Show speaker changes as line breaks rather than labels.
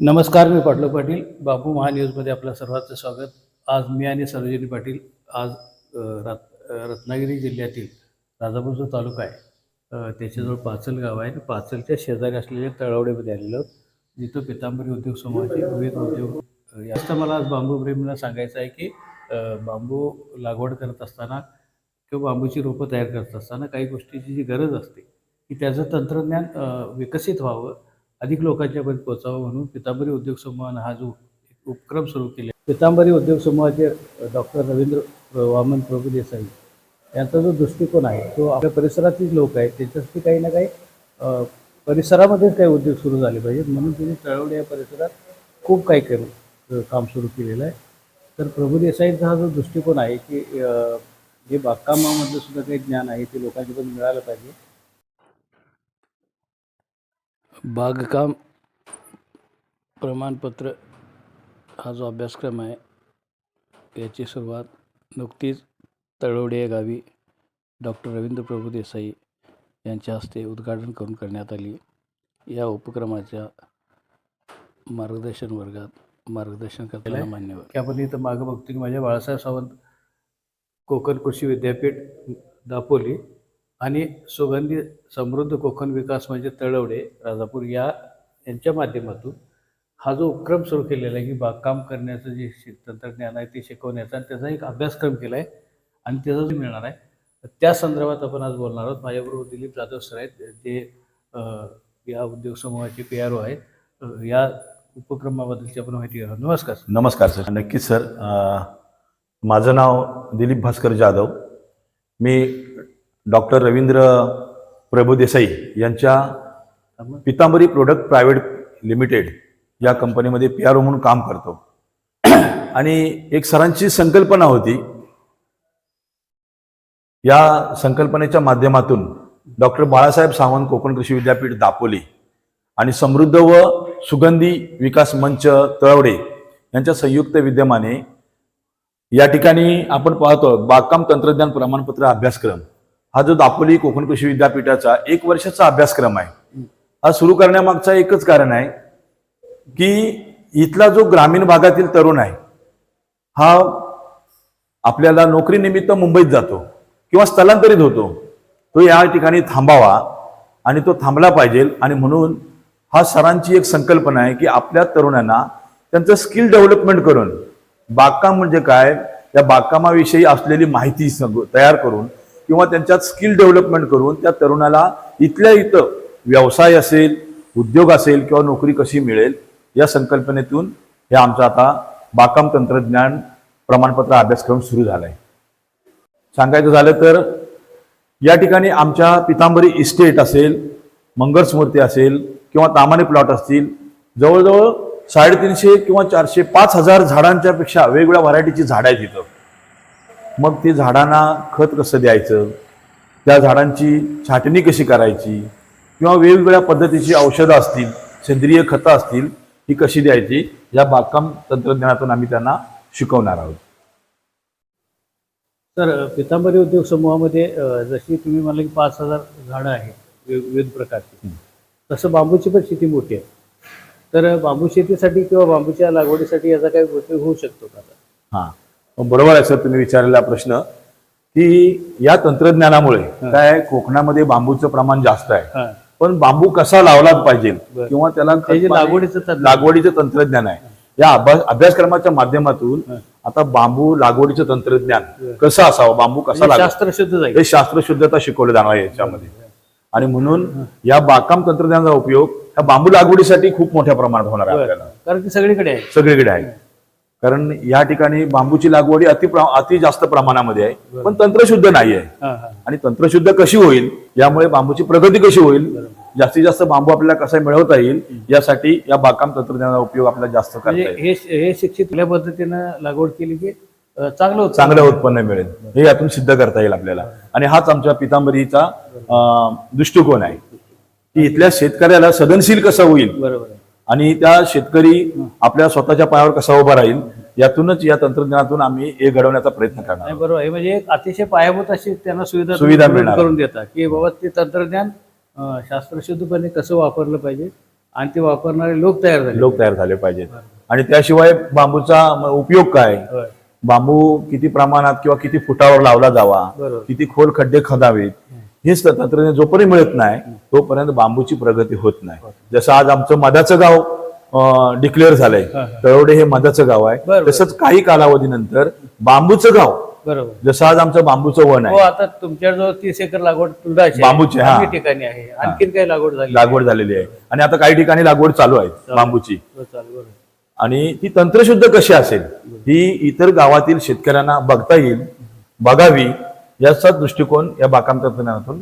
नमस्कार मी पाटलो पाटील. बापू महान्यूजमध्ये आपलं सर्वांचं स्वागत. आज मी आणि सरोजिनी पाटील आज रात रत्नागिरी जिल्ह्यातील राजापूर जो तालुका आहे. त्याच्याजवळ पाचल गाव आहे. आणि पाचलच्या शेजारी असलेल्या तळवडेमध्ये आलेलो जिथं पितांबरी उद्योग समूहाचे विविध उद्योग अ, जास्त मला आज बांबू प्रेमीला सांगायचं आहे की बांबू लागवड करत असताना किंवा बांबूची रोपं तयार करत असताना काही गोष्टीची जी गरज असते की त्याचं तंत्रज्ञान विकसित व्हावं. अधिक लोकांच्यापर्यंत पोहोचावं म्हणून पितांबरी उद्योग समूहानं हा जो उपक्रम सुरू केला पितांबरी उद्योग समूहाचे डॉक्टर रवींद्र वामन प्रभू देसाई यांचा जो दृष्टिकोन आहे तो आपल्या परिसरातील लोक आहेत त्यांच्यासाठी काही ना काही परिसरामध्येच काही उद्योग सुरू झाले पाहिजेत. म्हणून त्यांनी तळवडे या परिसरात खूप काही करू काम सुरू केलेलं आहे. तर प्रभू देसाईंचा हा जो दृष्टिकोन आहे की जे बागकामामधलं सुद्धा काही ज्ञान आहे ते लोकांच्यापर्यंत मिळालं पाहिजे. बागकाम प्रमाणपत्र हा जो अभ्यासक्रम आहे याची सुरुवात नुकतीच तळवडे या गावी डॉक्टर रवींद्र प्रभू देसाई यांच्या हस्ते उद्घाटन करून करण्यात आली. या उपक्रमाच्या मार्गदर्शन वर्गात मार्गदर्शन करताना मान्यवर आपण इथं मागं बघतो की माझ्या बाळासाहेब सावंत कोकण कृषी विद्यापीठ दापोली आणि सुगंधी समृद्ध कोकण विकास म्हणजे तळवडे राजापूर या यांच्या माध्यमातून हा जो उपक्रम सुरू केलेला आहे की बागकाम करण्याचं जे तंत्रज्ञान आहे ते शिकवण्याचं आणि त्याचा एक अभ्यासक्रम केला आहे आणि त्याचा जो मिळणार आहे त्या संदर्भात आपण आज बोलणार आहोत. माझ्याबरोबर दिलीप जाधव सर आहेत जे या उद्योग समूहाचे पी आर ओ आहेत. या उपक्रमाबद्दलची आपण माहिती घेणार नमस्कार सर.
नमस्कार सर. नक्कीच सर माझं नाव दिलीप भास्कर जाधव. मी डॉक्टर रवींद्र प्रभू देसाई यांच्या पितांबरी प्रोडक्ट प्रायव्हेट लिमिटेड या कंपनीमध्ये पी आर ओ म्हणून काम करतो. आणि एक सरांची संकल्पना होती. या संकल्पनेच्या माध्यमातून डॉक्टर बाळासाहेब सावंत कोकण कृषी विद्यापीठ दापोली आणि समृद्ध व सुगंधी विकास मंच तळवडे यांच्या संयुक्त विद्यमाने या ठिकाणी आपण पाहतो बागकाम तंत्रज्ञान प्रमाणपत्र अभ्यासक्रम. हा जो दापोली कोकण कृषी विद्यापीठाचा एक वर्षाचा अभ्यासक्रम आहे हा सुरू करण्यामागचा एकच कारण आहे की इथला जो ग्रामीण भागातील तरुण आहे हा आपल्याला नोकरीनिमित्त मुंबईत जातो किंवा स्थलांतरित होतो तो या ठिकाणी थांबावा आणि तो थांबला पाहिजे आणि म्हणून हा सरांची एक संकल्पना आहे की आपल्या तरुणांना त्यांचं स्किल डेव्हलपमेंट करून बागकाम म्हणजे काय त्या बागकामाविषयी असलेली माहिती सग- तयार करून किंवा त्यांच्यात स्किल डेव्हलपमेंट करून त्या तरुणाला इथल्या इथं व्यवसाय असेल उद्योग असेल किंवा नोकरी कशी मिळेल या संकल्पनेतून हे आमचं आता बागकाम तंत्रज्ञान प्रमाणपत्र अभ्यासक्रम सुरू झाला आहे सांगायचं झालं तर या ठिकाणी आमच्या पितांबरी इस्टेट असेल मंगळस्मूर्ती असेल किंवा तामाने प्लॉट असतील जवळजवळ साडेतीनशे किंवा चारशे पाच हजार झाडांच्या पेक्षा वेगवेगळ्या व्हरायटीची झाडं आहेत तिथं मग ते झाडांना खत कसं द्यायचं? त्या झाडांची छाटणी कशी करायची? किंवा वेगवेगळ्या पद्धतीची औषधं असतील सेंद्रिय खतं असतील ही कशी द्यायची? या बागकाम तंत्रज्ञानातून आम्ही त्यांना शिकवणार आहोत.
तर पितांबरी उद्योग समूहामध्ये जशी तुम्ही म्हणलं की पाच हजार झाडं आहेत विविध प्रकारची. तसं बांबूची पण शेती मोठी आहे. तर बांबू शेतीसाठी किंवा बांबूच्या लागवडीसाठी याचा काही उपयोग होऊ शकतो का?
हा. बरोबर आहे सर तुम्ही विचारलेला प्रश्न की या तंत्रज्ञानामुळे काय कोकणामध्ये बांबूचं प्रमाण जास्त आहे. पण बांबू कसा लावला पाहिजे. किंवा त्याला
लागवडीचं
लागवडीचं तंत्रज्ञान आहे. या अभ्यास अभ्यासक्रमाच्या माध्यमातून आता बांबू लागवडीचं तंत्रज्ञान कसं असावं? बांबू कसा
म्हणजे
लागला? हे शास्त्रशुद्धता शिकवलं जाणार आहे याच्यामध्ये. आणि म्हणून या बागकाम तंत्रज्ञानाचा उपयोग ह्या बांबू लागवडीसाठी खूप मोठ्या प्रमाणात होणार आहे आपल्याला.
कारण की सगळीकडे आहे.
सगळीकडे आहे. कारण या ठिकाणी बांबूची लागवड अति अति जास्त प्रमाणामध्ये आहे. पण तंत्रशुद्ध नाही आहे आणि तंत्रशुद्ध कशी होईल यामुळे बांबूची प्रगती कशी होईल जास्तीत जास्त बांबू आपल्याला कसा मिळवता येईल यासाठी या बागकाम तंत्रज्ञानाचा उपयोग आपल्याला जास्त करता
म्हणजे हे हे शिक्षित पद्धतीनं लागवड केली की चांगलं
चांगलं उत्पन्न मिळेल. हे यातून सिद्ध करता येईल आपल्याला. आणि हाच आमच्या पितांबरीचा दृष्टिकोन आहे. की इथल्या शेतकऱ्याला सदनशील कसं होईल
बरोबर
आणि त्या शेतकरी आपल्या स्वतःच्या पायावर कसा उभा राहील यातूनच या तंत्रज्ञानातून आम्ही हे घडवण्याचा प्रयत्न करणार
नाही. बरोबर आहे म्हणजे एक अतिशय पायाभूत अशी त्यांना सुविधा
सुविधा
तुम्ही
मिळणार.
करून देता की बाबा ते तंत्रज्ञान अं, शास्त्रशुद्धपणे कसं वापरलं पाहिजे आणि ते वापरणारे लोक तयार झाले
लोक तयार झाले पाहिजेत आणि त्याशिवाय बांबूचा म- उपयोग काय
होय.
बांबू किती प्रमाणात किंवा किती फुटावर लावला जावा
बरोबर.
किती खोल खड्डे खदावेत हेच तर तंत्रज्ञान जोपर्यंत मिळत नाही तोपर्यंत बांबूची प्रगती होत नाही. जसं आज आमचं मधाचं गाव डिक्लेअर झालंय.
हा,
तळवडे हे मधाचं गाव आहे. तसंच काही कालावधीनंतर बांबूचं गाव.
बरोबर.
जसं आज आमचं बांबूचं वन
हो
आहे
आता तुमच्याजवळ तीस एकर लागवड तुळाची
बांबूची, हा.
ठिकाणी आहे. आणखीन काही लागवड झाली?
लागवड झालेली आहे. आणि आता काही ठिकाणी लागवड चालू आहे बांबूची.
हो.
आणि ती तंत्रशुद्ध कशी असेल? ही इतर गावातील शेतकऱ्यांना बघता येईल बघावी. याचा दृष्टिकोन या बागकाम तंत्रज्ञानातून